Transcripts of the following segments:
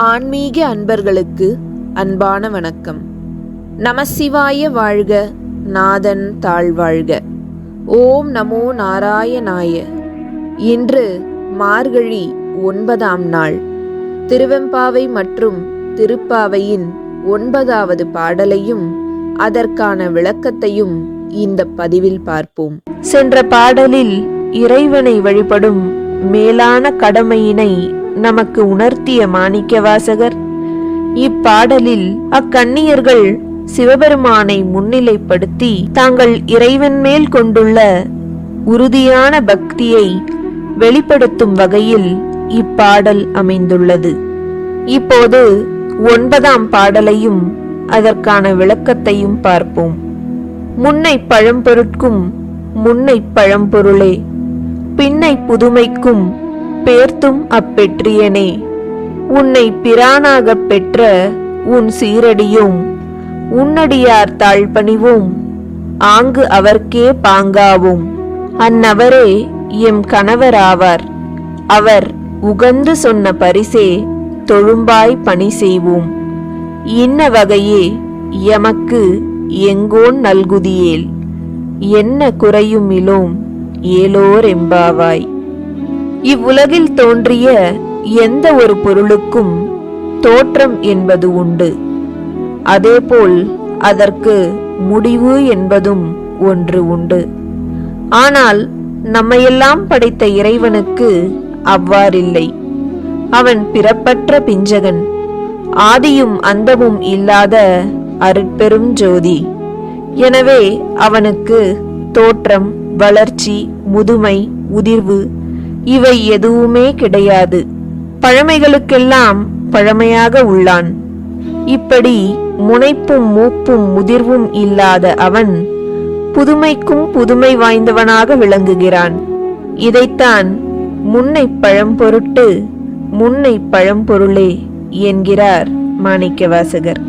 ஆன்மீக அன்பர்களுக்கு அன்பான வணக்கம். நமசிவாய வாழ்க நாதன் தாழ்வாழ்க. ஓம் நமோ நாராயணாய. இன்று மார்கழி ஒன்பதாம் நாள். திருவெம்பாவை மற்றும் திருப்பாவையின் ஒன்பதாவது பாடலையும் அதற்கான விளக்கத்தையும் இந்த பதிவில் பார்ப்போம். சென்ற பாடலில் இறைவனை வழிபடும் மேலான கடமையினை நமக்கு உணர்த்திய மாணிக்கவாசகர் இப்பாடலில் அக்கன்னியர்கள் சிவபெருமானை முன்னிலைப்படுத்தி தாங்கள் இறைவன் மேல் கொண்டுள்ள உறுதியான பக்தியை வெளிப்படுத்தும் வகையில் இப்பாடல் அமைந்துள்ளது. இப்போது ஒன்பதாம் பாடலையும் அதற்கான விளக்கத்தையும் பார்ப்போம். முன்னை பழம்பொருட்கும் முன்னை பழம்பொருளே பின்னை புதுமைக்கும் பேர்த்தும் அப்பெற்றியனே. உன்னை பிரானாகப் பெற்ற உன் சீரடியும் உன்னடியார் தாழ்பணிவும் ஆங்கு அவர்க்கே பாங்காவும். அந்நவரே எம் கணவராவார். அவர் உகந்து சொன்ன பரிசே தொழும்பாய் பணி செய்வோம். இன்ன வகையே எமக்கு எங்கோன் நல்குதியேல். என்ன குறையும் இலோம் ஏலோர் எம்பாவாய். இவ்வுலகில் தோன்றிய எந்த ஒரு பொருளுக்கும் தோற்றம் என்பது உண்டு. அதேபோல் அதற்கு முடிவு என்பதும் ஒன்று உண்டு. ஆனால் நம்மையெல்லாம் படைத்த இறைவனுக்கு அவ்வாறில்லை. அவன் பிறப்பற்ற பிஞ்சகன். ஆதியும் அந்தமும் இல்லாத அருட்பெரும் ஜோதி. எனவே அவனுக்கு தோற்றம் வளர்ச்சி முதுமை உதிர்வு இவை எதுவுமே கிடையாது. பழமைகளுக்கெல்லாம் பழமையாக உள்ளான். இப்படி முனைப்பும் மூப்பும் முதிர்வும் இல்லாத அவன் புதுமைக்கும் புதுமை வாய்ந்தவனாக விளங்குகிறான். இதைத்தான் முன்னை பழம்பொருட்டு முன்னை பழம்பொருளே என்கிறார் மாணிக்கவாசகர்.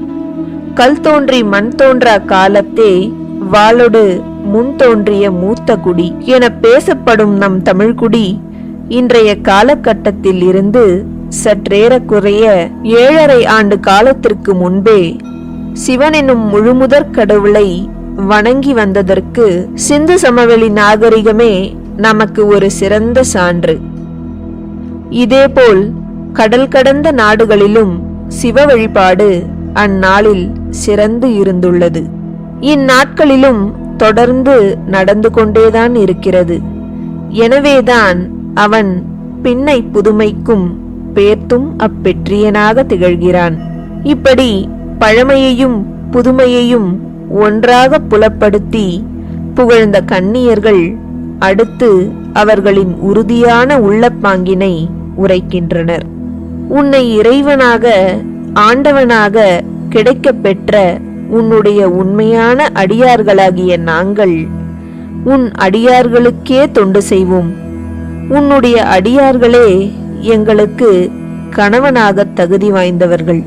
கல் தோன்றி மண் தோன்றா காலத்தே வாளொடு முன் தோன்றிய மூத்த குடி என பேசப்படும் நம் தமிழ்குடி இன்றைய காலகட்டத்தில் இருந்து சற்றேறக்குறைய ஏழரை ஆண்டு காலத்திற்கு முன்பே சிவனெனும் முழுமுதற் கடவுளை வணங்கி வந்ததற்கு சிந்து சமவெளி நாகரிகமே நமக்கு ஒரு சிறந்த சான்று. இதேபோல் கடல் கடந்த நாடுகளிலும் சிவ வழிபாடு அந்நாளில் சிறந்து இருந்துள்ளது. இந்நாட்களிலும் தொடர்ந்து நடந்து கொண்டேதான் இருக்கிறது. எனவேதான் அவன் பின்னை புதுமைக்கும் பேர்த்தும் அப்பெற்றியனாக திகழ்கிறான். இப்படி பழமையையும் புதுமையையும் ஒன்றாக புலப்படுத்தி புகழ்ந்த கன்னியர்கள் அடுத்து அவர்களின் உறுதியான உள்ளப்பாங்கினை உரைக்கின்றனர். உன்னை இறைவனாக ஆண்டவனாக கிடைக்கப் பெற்ற உன்னுடைய உண்மையான அடியார்களாகிய நாங்கள் உன் அடியார்களுக்கே தொண்டு செய்வோம். உன்னுடைய அடியார்களே எங்களுக்கு கணவனாக தகுதி வாய்ந்தவர்கள்.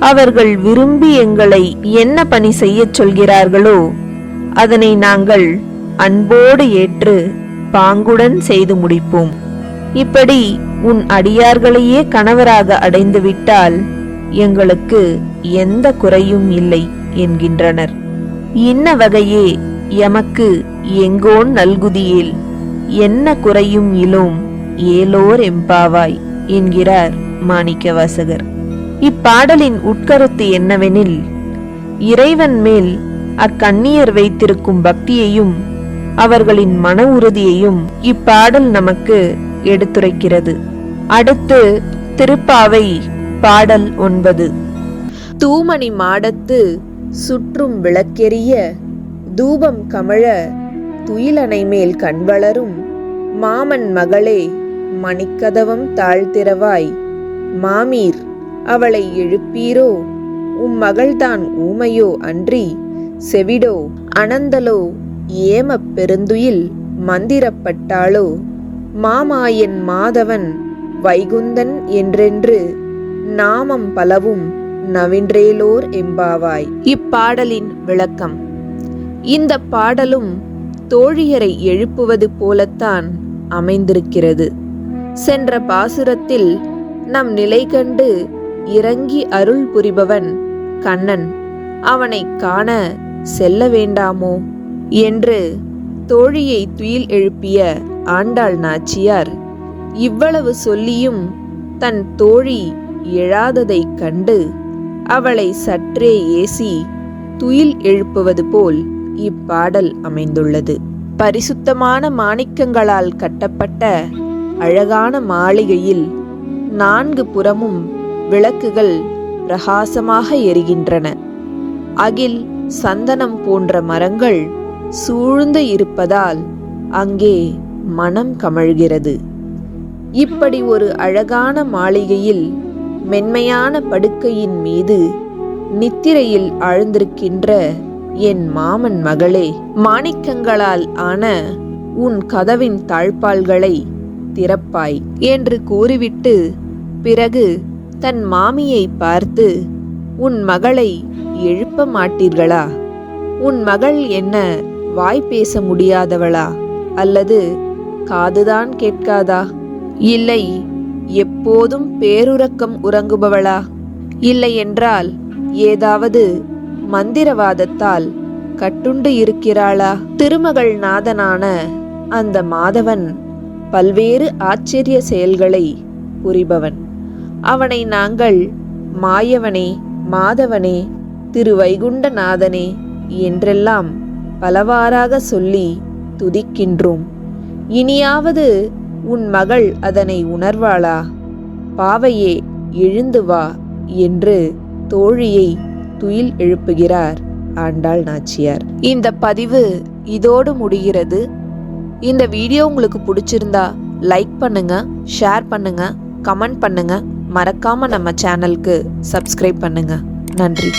அவர்கள் விரும்பி எங்களை என்ன பணி செய்யச் சொல்கிறார்களோ அதனை நாங்கள் அன்போடு ஏற்று பாங்குடன் செய்து முடிப்போம். இப்படி உன் அடியார்களையே கணவராக அடைந்துவிட்டால் எங்களுக்கு எந்த குறையும் இல்லை என்கின்றனர். இன்ன வகையே எமக்கு எங்கோன் நல்குதியேல். என்ன குறையும் இலோம் ஏலோர் எம்பாவாய் என்கிறார் மாணிக்கவாசகர். இப்பாடலின் உட்கருத்து என்னவெனில் இறைவன் மேல் அக்கண்ணியர் வைத்திருக்கும் பக்தியையும் அவர்களின் மன உறுதியையும் இப்பாடல் நமக்கு எடுத்துரைக்கிறது. அடுத்து திருப்பாவை பாடல் ஒன்பது. தூமணி மாடத்து சுற்றும் விளக்கெரிய தூபம் கமழ துயிலனை மேல் கண்வளரும் மாமன் மகளே மணிக்கதவம் தாழ்த்திரவாய் மாமீர் அவளை எழுப்பீரோ? உம் மகள்தான் ஊமையோ அன்றி. செவிடோ அனந்தலோ ஏமப் பெருந்துயில் மந்திரப்பட்டாளோ? மாமாயன் மாதவன் வைகுந்தன் என்றென்று நாமம் பலவும் நவின்றேலோர் எம்பாவாய். இப்பாடலின் விளக்கம். இந்த பாடலும் தோழியரை எழுப்புவது போலத்தான் அமைந்திருக்கிறது. சென்ற பாசுரத்தில் நம் நிலை கண்டு இறங்கி அருள் புரிபவன் கண்ணன். அவனைக் காண செல்ல வேண்டாமோ? என்று தோழியை துயில் எழுப்பிய ஆண்டாள் நாச்சியார் இவ்வளவு சொல்லியும் தன் தோழி எழாததைக் கண்டு அவளை சற்றே ஏசி துயில் எழுப்புவது போல் இப்பாடல் அமைந்துள்ளது. பரிசுத்தமான மாணிக்கங்களால் கட்டப்பட்ட அழகான மாளிகையில் நான்கு புறமும் விளக்குகள் பிரகாசமாக எரிகின்றன. அகில் சந்தனம் போன்ற மரங்கள் சூழ்ந்து இருப்பதால் அங்கே மனம் கமழ்கிறது. இப்படி ஒரு அழகான மாளிகையில் மென்மையான படுக்கையின் மீது நித்திரையில் ஆழ்ந்திருக்கின்ற என் மாமன் மகளே மாணிக்கங்களால் ஆன உன் கதவின் தாழ்பால்களை திறப்பாய் என்று கூறிவிட்டு பிறகு தன் மாமியை பார்த்து உன் மகளை எழுப்ப மாட்டீர்களா? உன் மகள் என்ன வாய் பேச முடியாதவளா? அல்லது காதுதான் கேட்காதா? இல்லை எப்போதும் பேருறக்கம் உறங்குபவளா? இல்லை என்றால் ஏதாவது மந்திரவாதத்தால் கட்டுண்டு இருக்கிறாளா? திருமகள் நாதனான அந்த மாதவன் பல்வேறு ஆச்சரிய செயல்களை புரிபவன். அவனை நாங்கள் மாயவனே மாதவனே திருவைகுண்டநாதனே என்றெல்லாம் பலவாறாக சொல்லி துதிக்கின்றோம். இனியாவது உன் மகள் அதனை உணர்வாளா? பாவையே எழுந்து வா என்று தோழியை துயில் எழுப்புகிறார். ஆண்டாள் நாச்சியார். இந்த பதிவு இதோடு முடிகிறது. இந்த வீடியோ உங்களுக்கு பிடிச்சிருந்தா லைக் பண்ணுங்க ஷேர் பண்ணுங்க கமெண்ட் பண்ணுங்க. மறக்காம நம்ம சேனலுக்கு சப்ஸ்கிரைப் பண்ணுங்க. நன்றி.